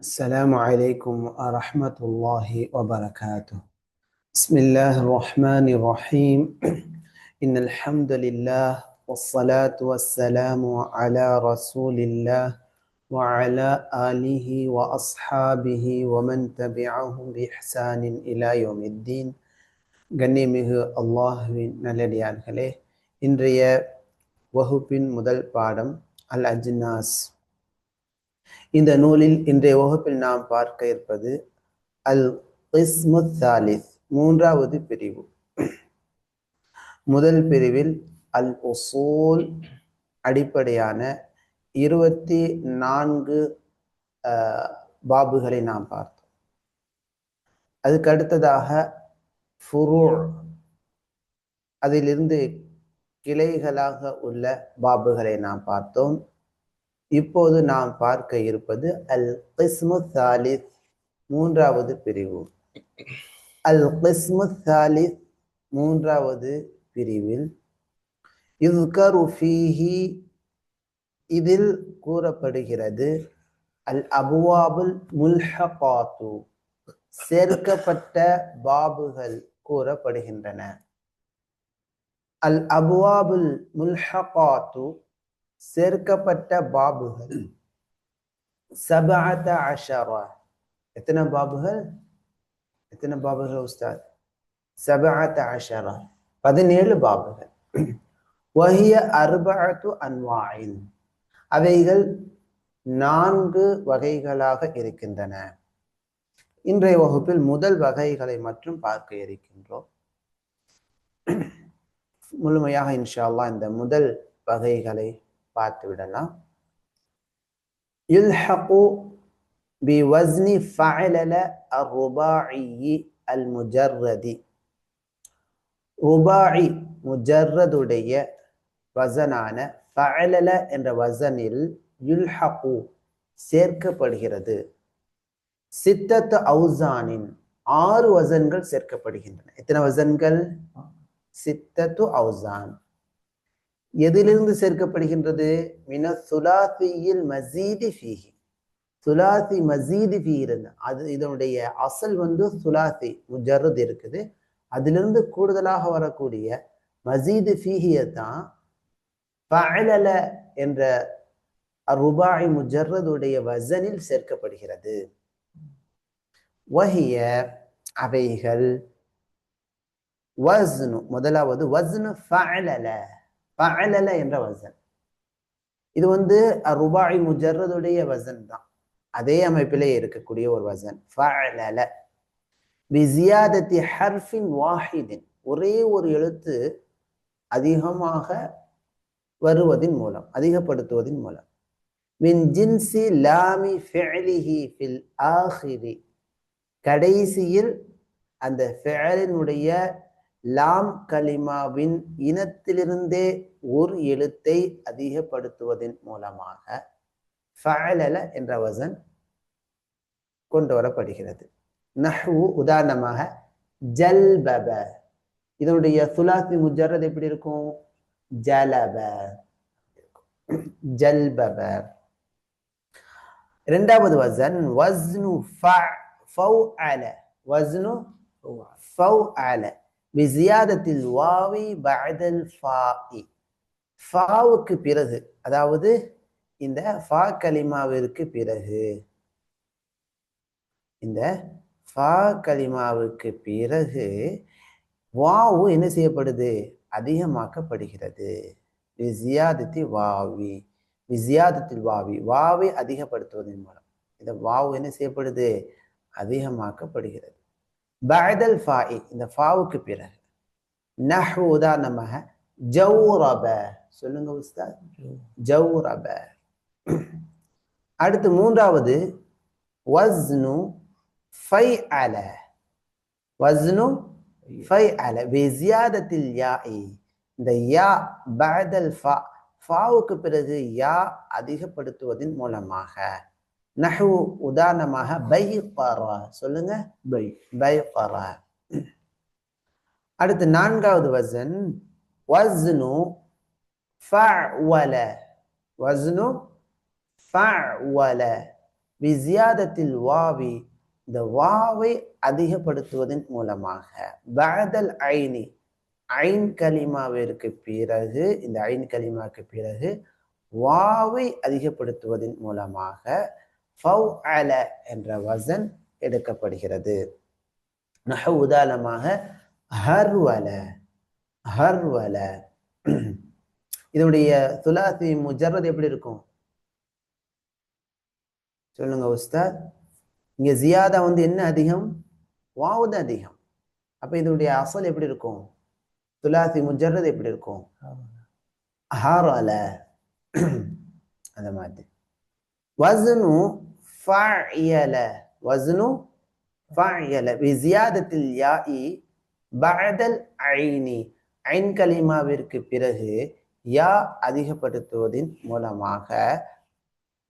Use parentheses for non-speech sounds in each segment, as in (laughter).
السلام عليكم ورحمة الله وبركاته بسم الله الرحمن الرحيم (clears throat) إن الحمد لله والصلاة والسلام على رسول الله وعلى آله وأصحابه ومن تبعهم بإحسان إلى يوم الدين கண்ணியமிகு அல்லாஹுவின் நல்லடியார்களே இன்றைய வகுப்பின் முதல் பாடம் அல் அஜ்னாஸ் இந்த நூலில் இன்றைய வகுப்பில் நாம் பார்க்க இருப்பது அல் இஸ்மு தாலிஸ் மூன்றாவது பிரிவு. முதல் பிரிவில் அல் உசூல் அடிப்படையான இருபத்தி நான்கு பாபுகளை நாம் பார்த்தோம். அதுக்கு அடுத்ததாக ஃபுரூ அதிலிருந்து கிளைகளாக உள்ள பாபுகளை நாம் பார்த்தோம். இப்போது நாம் பார்க்க இருப்பது அல் கிஸ்மு தாலித் மூன்றாவது பிரிவு. அல் கிஸ்மு தாலித் மூன்றாவது பிரிவில் இவ்கரு ஃபீஹி இதில் கூறப்படுகிறது அல் அபுவாபுல் முல்ஹபாத்து சேர்க்கப்பட்ட பாபுகள் கூறப்படுகின்றன. அல் அபுவாபுல் முல்ஹபாத்து சேர்க்கப்பட்ட பாபுகள். சபாத்த அஷரா. எத்தனை பாபுகள்? எத்தனை பாபுகள் உஸ்தாத்? சபாத்த அஷரா. பதினேழு பாபுகள். வஹிய அர்பஅத்து அன்வாயின். அவைகள் நான்கு வகைகளாக இருக்கின்றன. இன்றைய வகுப்பில் முதல் வகைகளை மட்டும் பார்க்க இருக்கின்றோம். முழுமையாக இன்ஷா அல்லா இந்த முதல் வகைகளை பார்த்து விடலாம். யுல்ஹகு பி வஸ்னி ஃபஅலல அர்ருபாயி அல் முஜர்ரதி ருபாயி முஜர்ரதுடைய வசனான என்ற வசனில் யுல்ஹகு சேர்க்கப்படுகிறது. சித்தத்து அவுசானின் ஆறு வசன்கள் சேர்க்கப்படுகின்றன. எத்தனை வசன்கள்? சித்தத்து அவுசான். எதிலிருந்து சேர்க்கப்படுகின்றது? மின சுலாசியில் மசீதி ஃபீஹி. சுலாசி மசீதி ஃபீ அது இதனுடைய அசல் வந்து சுலாசி முஜர்ரது இருக்குது. அதிலிருந்து கூடுதலாக வரக்கூடிய மசீது ஃபீஹியை தான் ஃபஅலல என்ற ருபாய் முஜர்ரதுடைய வசனில் சேர்க்கப்படுகிறது. வஹிய அவைகள் வஸ்னு முதலாவது வஸ்னு ஃபஅலல. ஃபஅலல என்ற வசன். இது வந்து ருபாய் முஜர்ரதுடைய வசன் தான். அதே அமைப்பிலே இருக்கக்கூடிய ஒரு வசன். ஃபஅலல பிசியாதத்தி ஹர்ஃபின் வாஹிதின். ஒரே ஒரு எழுத்து அதிகமாக வருவதின் மூலம் அதிகப்படுத்துவதன் மூலம். மின் ஜின்சி லாமி ஃபெலிஹி ஃபில் ஆஹிரி. கடைசியில் அந்த ஃபெலினுடைய லாம் கலிமாவின் இனத்திலிருந்தே ஒரு எழுத்தை அதிகப்படுத்துவதன் மூலமாக ஃபலல என்ற வசன் கொண்டு வரப்படுகிறது. நஹ்வு உதாரணமாக ஜல்பப. இதனுடைய சுலாசி முஜரத் எப்படி இருக்கும்? ஜலப. ஜல்பப. இரண்டாவது வசன் வஸ்னு ஃபௌஅல. வஸ்னு ஃபௌஅல. பிசியாதத்தில் வாவி பஅதல் ஃபாஇ ஃபாவுக்கு பிறகு அதாவது இந்த ஃபா கலிமாவிற்கு பிறகு இந்த ஃபா கலிமாவுக்கு பிறகு வாவு என்ன செய்யப்படுது? அதிகமாக்கப்படுகிறது. விசியாதத்தி வாவி விசியாதத்தில் வாவி. வாவை அதிகப்படுத்துவதன் மூலம். இந்த வாவு என்ன செய்யப்படுது? அதிகமாக்கப்படுகிறது. பைதல் ஃபாஇ இந்த ஃபாவுக்கு பிறகு. நஹ் உதாரணமாக ஜௌரப. சொல்லுங்க உஸ்தாத். ஜௌரப. அடுத்து மூன்றாவது வஸ்னு ஃபைஅல. வஸ்னு ஃபைஅல. பிசியாதத்தில் யாஇ. இந்த யா பஅதல் ஃபா. ஃபாவுக்கு பிறகு யா அதிகப்படுத்துவதன் மூலமாக. நஹு உதாரணமாக பை பரா சொல்லுங்க. பை. பை பரா அடுத்து நான்காவது வசன். வஸ்னு ஃபஅவல வஸ்னு ஃபஅவல விசியாதத்தில் வாவி இந்த வாவை அதிகப்படுத்துவதன் மூலமாக. பஅதல் ஐனி ஐன் கலிமாவிற்கு பிறகு இந்த ஐன் கலிமாவுக்கு பிறகு வாவை அதிகப்படுத்துவதன் மூலமாக ஃபவ் அல என்ற வசன் எடுக்கப்படுகிறது. உதாரணமாக ஹர்வல ஹர்வல இதனுடைய துலாசி முஜர்ரத் எப்படி இருக்கும்? சொல்லுங்க உஸ்தாத். இங்க ஜியாதா வந்து என்ன அதிகம்? வாவு தான் அதிகம். அப்ப இதனுடைய அசல் எப்படி இருக்கும்? துலாசி முஜர்ரத் எப்படி இருக்கும்? ஹாரால. அந்த மாதிரி வசனு ஃபயல வசனு ஃபஅயல. விசியாதத்தில் யாஇ பஅதல் ஐனி. ஐன் கலிமாவிற்கு பிறகு யா அதிகப்படுத்துவதன் மூலமாக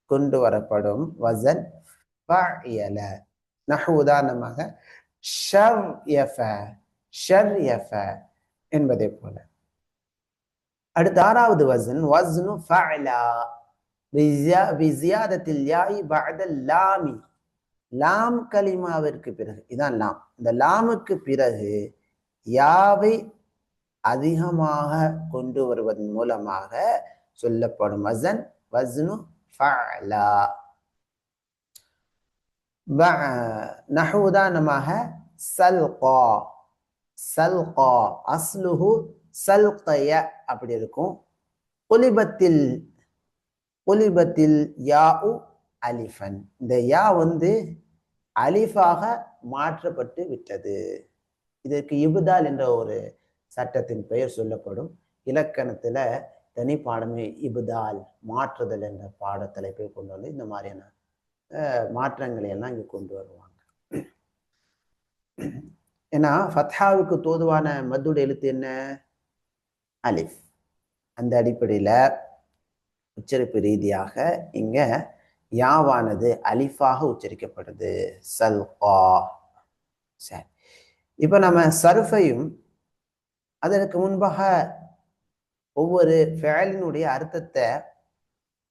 கொண்டு வரப்படும் வசன் ஃபஅயல. நஹு உதாரணமாக ஷர் யஃப ஷர் யஃப என்பதை போல. அடுத்த ஆறாவது வசன் வஸ்னு ஃபஅலா. விசியாதத்தில் யாய் பஅதல் லாமி. லாம் கலிமாவிற்கு பிறகு இதான் லாம். இந்த லாமுக்கு பிறகு யாவை அதிகமாக கொண்டு வருவதன் மூலமாக சொல்லப்படும் வசன் வஸ்னு ஃபலா நஹு உதாரணமாக சல்கா. சல்கா அஸ்லுஹு சல்கய அப்படி இருக்கும். ஒலிபத்தில் ஒலிபத்தில் யாவு அலிஃபன். இந்த யா வந்து அலிஃபாக மாற்றப்பட்டு விட்டது. இதற்கு இபுதால் என்ற ஒரு சட்டத்தின் பெயர் சொல்லப்படும். இலக்கணத்தில் தனி பாடமே இபுதால் மாற்றுதல் என்ற பாடத்தலைப்பை கொண்டு வந்து இந்த மாதிரியான மாற்றங்களை எல்லாம் இங்கே கொண்டு வருவாங்க. ஏன்னா ஃபத்ஹாவுக்கு தோதுவான மத்துட எழுத்து என்ன? அலிஃப். அந்த அடிப்படையில் உச்சரிப்பு ரீதியாக இங்கே யாவானது அலிஃபாக உச்சரிக்கப்படுது. சல்கா சரி. இப்போ நம்ம சர்ஃபையும் அதற்கு முன்பாக ஒவ்வொரு ஃபேலினுடைய அர்த்தத்தை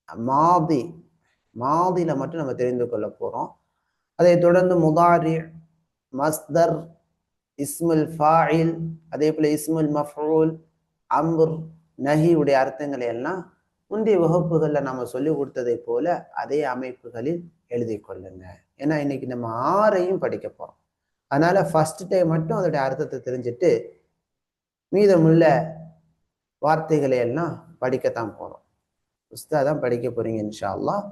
மாதி மாதில மட்டும் நம்ம தெரிந்து கொள்ள போகிறோம் அதை தொடர்ந்து முதாரி மஸ்தர் இஸ்முல் ஃபாயில் அதே போல் இஸ்முல் மஃபூல் நஹி நஹியுடைய அர்த்தங்களை எல்லாம் முந்தைய வகுப்புகளில் நம்ம சொல்லி கொடுத்ததை போல அதே அமைப்புகளில் எழுதி கொள்ளுங்க. ஏன்னா இன்னைக்கு நம்ம ஆறையும் படிக்க போகிறோம் அதனால ஃபர்ஸ்ட் டைம் மட்டும் அதோடைய அர்த்தத்தை தெரிஞ்சுட்டு மீதமுள்ள வார்த்தைகளை எல்லாம் படிக்கத்தான் போறோம். உஸ்தாதான் படிக்க போறீங்க இன்ஷா அல்லாஹ்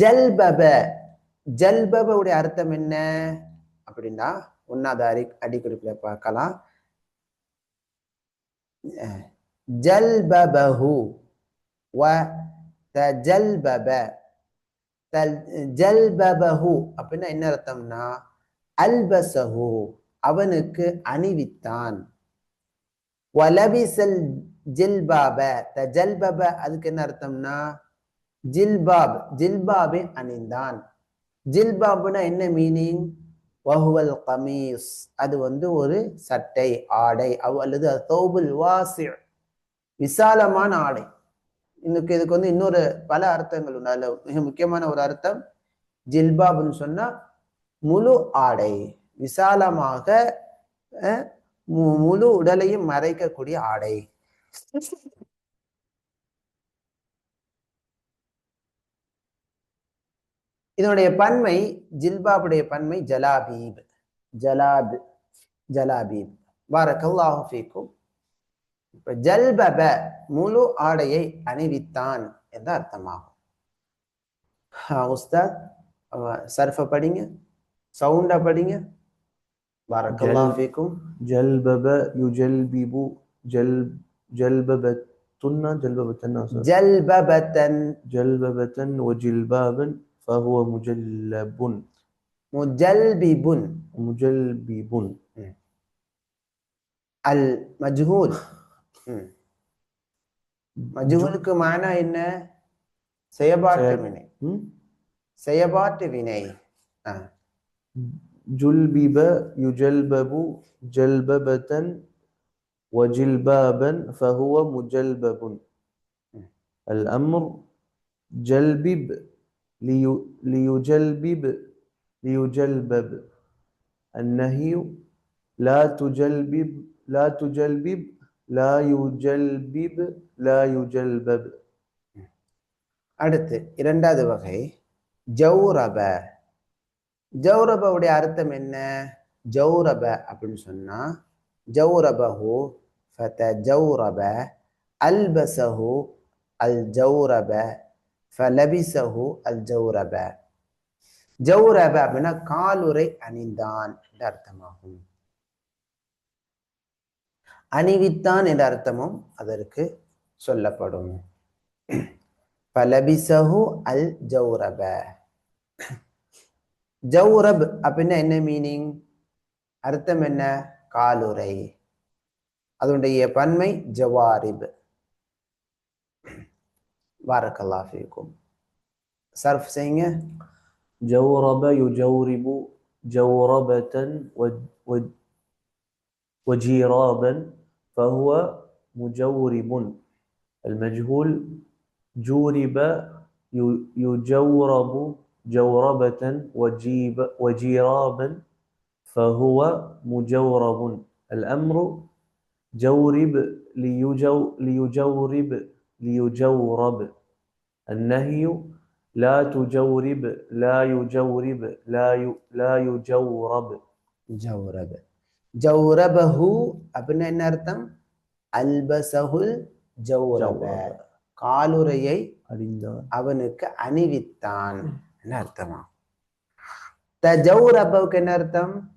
ஜல்பப ஜல்பபுடைய அர்த்தம் என்ன? அப்படின்னா ஒன்னாவது அடி அடிக்குறிப்பில் பார்க்கலாம். ஜல்பபஹு வ தஜல்பப தல் ஜல்பபஹு அப்படின்னா என்ன அர்த்தம்னா அல்பசஹு அவனுக்கு அணிவித்தான். வலபிசல் ஜில்பாப தஜல்பப அதுக்கு என்ன அர்த்தம்னா? ஜில்பாப் ஜில்பாபை அணிந்தான். ஜில்பாபுனா என்ன மீனிங் வஹுவல் கமீஸ். அது வந்து ஒரு சட்டை ஆடை அவ் அல்லது தௌபுல் வாசி. விசாலமான ஆடை. இன்னுக்கு இதுக்கு வந்து இன்னொரு பல அர்த்தங்கள் உண்டு. மிக முக்கியமான ஒரு அர்த்தம் ஜில்பாப்னு சொன்னா முழு ஆடை. விசாலமாக முழு உடலையும் மறைக்கக்கூடிய ஆடை. இதனுடைய பன்மை ஜில்பாபுடைய பன்மை ஜலாபீப். ஜலாப் ஜலாபீப். பாரக்கல்லாஹு ஃபீக்கும். இப்ப ஜல்பப முழு ஆடையை அணிவித்தான் என்று அர்த்தமாகும். உஸ்தாத் சர்ஃப படிங்க சவுண்ட படிங்க பாரக்கல்லாஹு ஃபீக்கும் جلبب يجلبب جلب جلببة جلببة ஜல்பபத்தன் جلببة وجلبابا فهو مجلب முஜல்பிபுன் مجلبب அல் மஜ்ஹூல் மஜ்ஹூலுக்கு மானா என்ன செயபாட்டு வினை م? செயபாட்டு வினை ஆ. جلبب يجلبب جلببة وجلبابا فهو مجلبب الأمر جلبب لي ليجلبب ليجلبب النهي لا تجلبب لا تجلبب لا يجلبب لا يجلبب அடுத்து இரண்டாவது வகை ஜௌரப ஜௌரபவுடைய அர்த்தம் என்ன? ஜௌரப அப்படின்னு சொன்னா ஜௌரபஹு ஃபத ஜௌரப அல்பசஹு அல் ஜௌரப ஃபலபிசஹு அல் ஜௌரப. ஜௌரப அப்படின்னா காலுரை அணிந்தான் என்ற அர்த்தமாகும். அணிவித்தான் என்ற அர்த்தமும் அதற்கு சொல்லப்படும். (clears throat) பலபிசஹு அல் ஜௌரப. ஜௌரப் அப்படின்னா என்ன மீனிங் அர்த்தம் என்ன காலுரை அதனுடைய பன்மை ஜவாரிப் பாரக்கல்லா ஃபீக்கும் சர்ஃப் செய்யுங்க جورب يجورب جوربة وج- وج- وجيرابا فهو مجورب المجهول جورب ي- يجورب جوربة وجيب وجيرابا فهو مجورب الأمر جورب ليجو ليجورب ليجورب النهي لا تجورب لا يجورب لا ي... لا يجورب ஜௌரப் ஜௌரபஹு அப்படின்னா என்ன அர்த்தம் அல்பசஹுல் ஜௌரப جورب. காலுரையை அறிந்தார் அவனுக்கு அணிவித்தான் என்ன அர்த்தமா? தஜௌரபவுக்கு என்ன அர்த்தம்?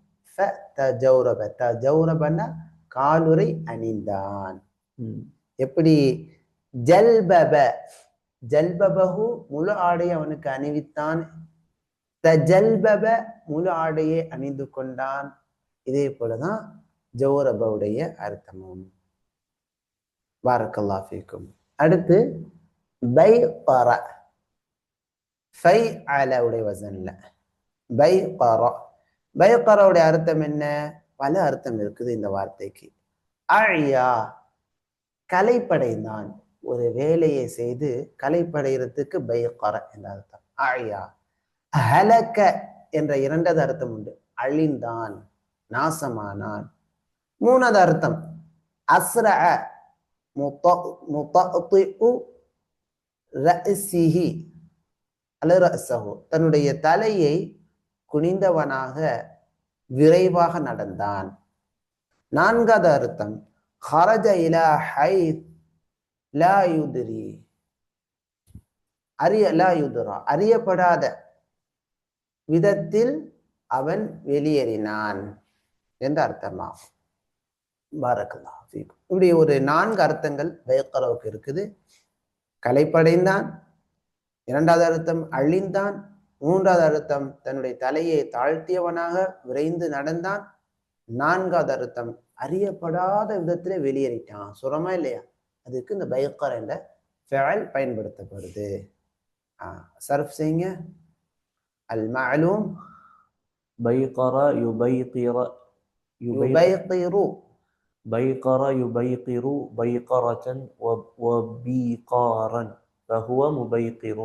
தஜௌரப. தஜௌரபன்னா காலுரை அணிந்தான். எப்படி? ஜல்பப. ஜல்பபஹு முழு ஆடை அவனுக்கு அணிவித்தான். தஜல்பப முழு ஆடையை அணிந்து கொண்டான். இதே போலதான் ஜௌரபவுடைய அர்த்தமும். பாரக்கல்லா ஃபீக்கும். அடுத்து பை பர. ஃபை அலவுடைய வசன்ல. பை பர பை பரவுடைய அர்த்தம் என்ன? பல அர்த்தம் இருக்குது இந்த வார்த்தைக்கு. அழியா. கலைப்படைந்தான். ஒரு வேலையை செய்து கலைப்படைகிறதுக்கு பைகர என்ற அர்த்தம். அழியா. ஹலக்க என்ற இரண்டாவது அர்த்தம் உண்டு. அழிந்தான். நாசமானான். மூணாவது அர்த்தம். அஸ்ர முத்தி அலரசகோ தன்னுடைய தலையை குனிந்தவனாக விரைவாக நடந்தான். நான்காவது அர்த்தம். ஹரஜ இலா ஹை லா யுத்ரி. அறிய லா யுதுரா. அறியப்படாத விதத்தில் அவன் வெளியேறினான் என்ற அர்த்தமாகும். பாரக்கல்லா இப்படி ஒரு நான்கு அர்த்தங்கள் பயக்கரவுக்கு இருக்குது. கலைப்படைந்தான் இரண்டாவது அர்த்தம் அழிந்தான். மூன்றாவது அர்த்தம் தன்னுடைய தலையை தாழ்த்தியவனாக விரைந்து நடந்தான். நான்காவது அர்த்தம் அறியப்படாத விதத்திலே வெளியேறிட்டான். சுரமா இல்லையா? அதுக்கு இந்த பைக்கர் என்ற ஃபேல் பயன்படுத்தப்படுது. சர்ஃப் செய்யுங்க. அல் மலும் பைக்கர யுபைக்கிற யுபைக்கிரு. பைக்கர யுபைக்கிரு பைக்கரச்சன் ஒபீகாரன் فهو مبيقر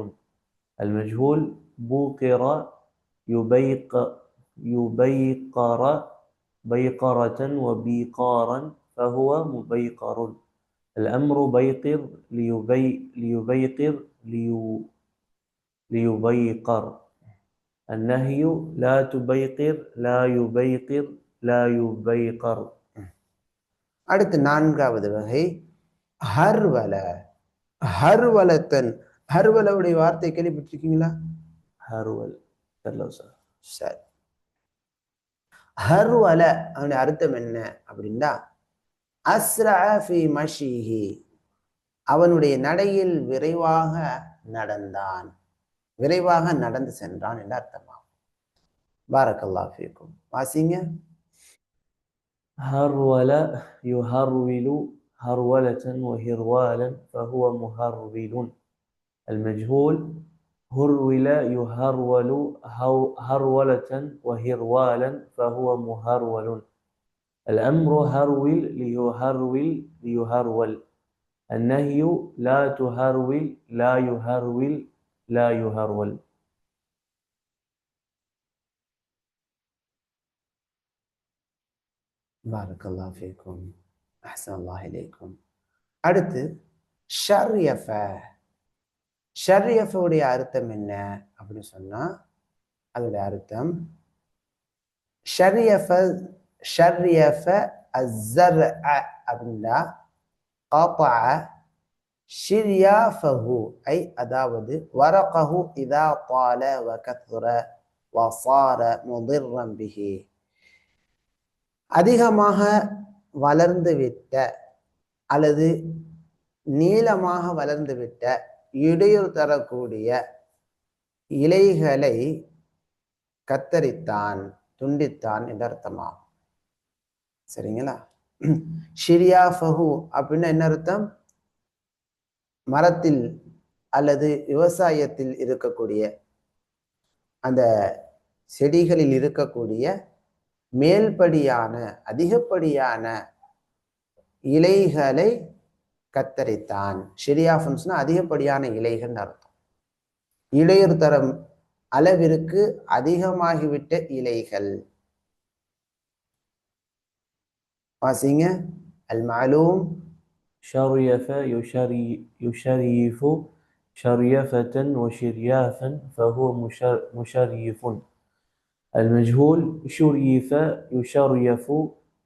المجهول بوقر يبيق يبيقر بيقرة وبيقارا فهو مبيقر الأمر بيقر ليبي ليبيقر ليو ليبيقر النهي لا تبيقر لا يبيقر لا يبيقر அடுத்து நான்காவது வகை ஹர்வல ஹர்வலத்தன். ஹர்வலவுடைய வார்த்தை கேள்விப்பட்டிருக்கீங்களா? ஹர்வல். சார். சார். ஹர்வல அவனுடைய அர்த்தம் என்ன அப்படின்னா அஸ்ரஃபி மஷிஹி. அவனுடைய நடையில் விரைவாக நடந்தான். விரைவாக நடந்து சென்றான் என்று அர்த்தமாகும். பாரக்கல்லா ஃபீக்கும். வாசிங்க. ஹர்வல யுஹர்விலு هرولة وهروالا فهو مهرول. المجهول هرول يهرول هرولة وهروالا فهو مهرول. الأمر هرول ليهرول ليهرول. النهي لا تهرول لا يهرول لا يهرول. بارك الله فيكم. அஹசன் அல்லாஹ் இலேக்கும் அடுத்து ஷர்யஃப ஷர்யஃபுடைய அர்த்தம் என்ன அப்படின்னு சொன்னால் அதோடைய அர்த்தம் ஷர்யஃப ஷர்யஃப அஸ்ஸர் அ அப்படின்னா காப்பா ஷிர்யாஃபஹு ஐ அதாவது வரகஹு இதா பால வகத்துர வசார முதிர்ரம் பிஹி அதிகமாக வளர்ந்துவிட்ட அல்லது நீளமாக வளர்ந்துவிட்ட இடையூறு தரக்கூடிய இலைகளை கத்தரித்தான் துண்டித்தான் என்று அர்த்தமாகும். சரிங்களா? ஷிரியா ஃபஹு அப்படின்னா என்ன அர்த்தம்? மரத்தில் அல்லது விவசாயத்தில் இருக்கக்கூடிய அந்த செடிகளில் இருக்கக்கூடிய மேல்படியான அதிகப்படியான இலைகளை கத்தரித்தான் ஷெரியாஃபன்ஸ்னா அதிகப்படியான இலைகள் அர்த்தம் இளையர் தரம் அளவிற்கு அதிகமாகிவிட்ட இலைகள் வாசிங்க அல் மாலூம் شريف يشري يشريف شريفة وشريافا فهو مشر مشريف المجهول شريف يشريف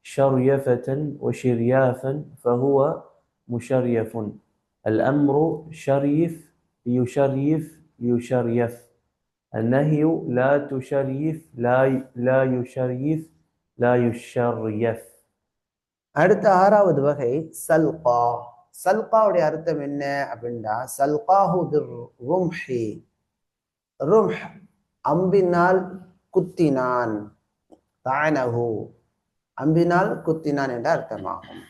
شريفة وشريافا فهو مشريف الأمر شريف يشريف يشريف النهي لا تشريف لا لا يشريف لا يشريف அடுத்த ஆறாவது வகை சல்கா சல்காவுடைய அர்த்தம் என்ன அப்படின்னா சல்காஹு ரும்ஹி ரும்ஹ் அம்பினால் குத்தினான். தானஹு. அம்பினால் குத்தினான் என்ற அர்த்தமாகும்.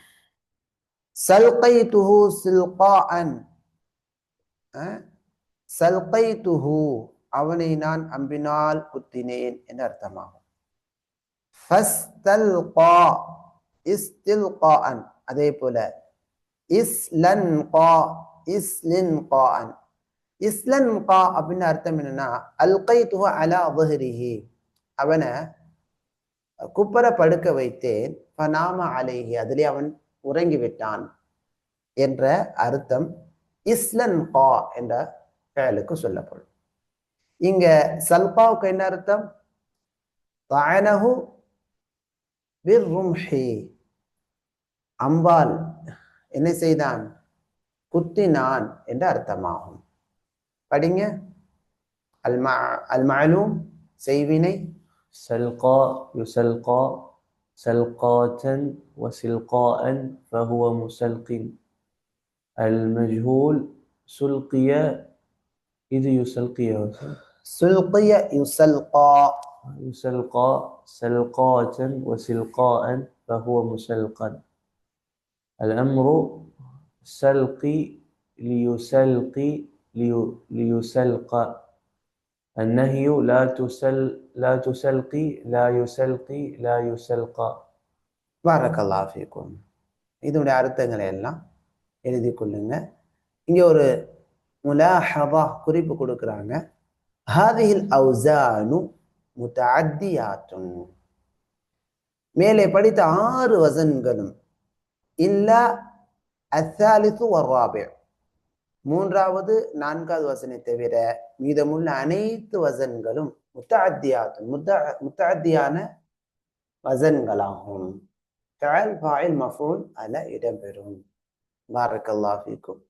சல்கைத்துஹு சில்கான் சல்கைத்துஹு அவனை நான் அம்பினால் குத்தினேன் என்று அர்த்தமாகும். ஃபஸ்தல்கா. இஸ்தில்கான் அதே போல. இஸ்லன் கா இஸ்லின் கான் இஸ்லன் கா அப்படின்னு அர்த்தம் என்னன்னா அல்கைத்துஹு அலா வஹ்ரிஹி. அவனை குப்பர படுக்க வைத்தேன். பனாம அலைஹி அதிலே அவன் உறங்கி விட்டான் என்ற அர்த்தம். இஸ்லன் கா என்ற பெயலுக்கு சொல்லப்படும். இங்க சல்பாவுக்கு என்ன அர்த்தம்? தானஹு பிர்ரும்ஹி. அம்பால் என்ன செய்தான்? குத்தினான் என்று அர்த்தமாகும். படிங்க. அல்மா அல்மாலும் செய்வினை سلقا يسلقى سلقاة وسلقاء فهو مسلق. المجهول سلقي إذ يسلقي. سلقي يسلقى يسلقى سلقاة وسلقاء فهو مسلقا. الأمر سلقي ليسلقي ليسلق. النهي لا تسل لا تسلقي لا يسلقي لا يسلقى பாரக்கல்லா ஃபீக்கும் இதனுடைய அர்த்தங்களை எல்லாம் எழுதி கொள்ளுங்க இங்க ஒரு முலாஹபா குறிப்பு கொடுக்குறாங்க ஹாதிஹில் அவுசானு முத்தஅத்தியாத்துன் மேலே படித்த ஆறு வசன்களும் இல்லா அத்தாலித்து வர்ராபி மூன்றாவது நான்காவது வசனை தவிர மீதமுள்ள அனைத்து வசன்களும் முத்தஅத்தியாத்துன் முத்த முத்தஅத்தியான வசன்களாகும். ஃபஅல் ஃபாயில் மஃபூல் அல இடம்பெறும். பாரக்கல்லாஹ் ஃபீக்கும்.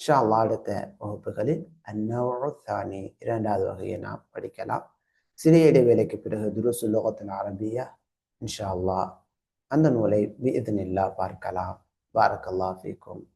இன்ஷா அல்லாஹ் அடுத்த வகுப்புகளில் அந்நவ் தானி இரண்டாவது வகையை நாம் படிக்கலாம். சிறிய இடைவேளைக்கு பிறகு துருசு லோகத்தில் அரபியா இன்ஷா அல்லாஹ் அந்த நூலை பிஇذن பார்க்கலாம். பாரக்கல்லாஹ் ஃபீக்கும்.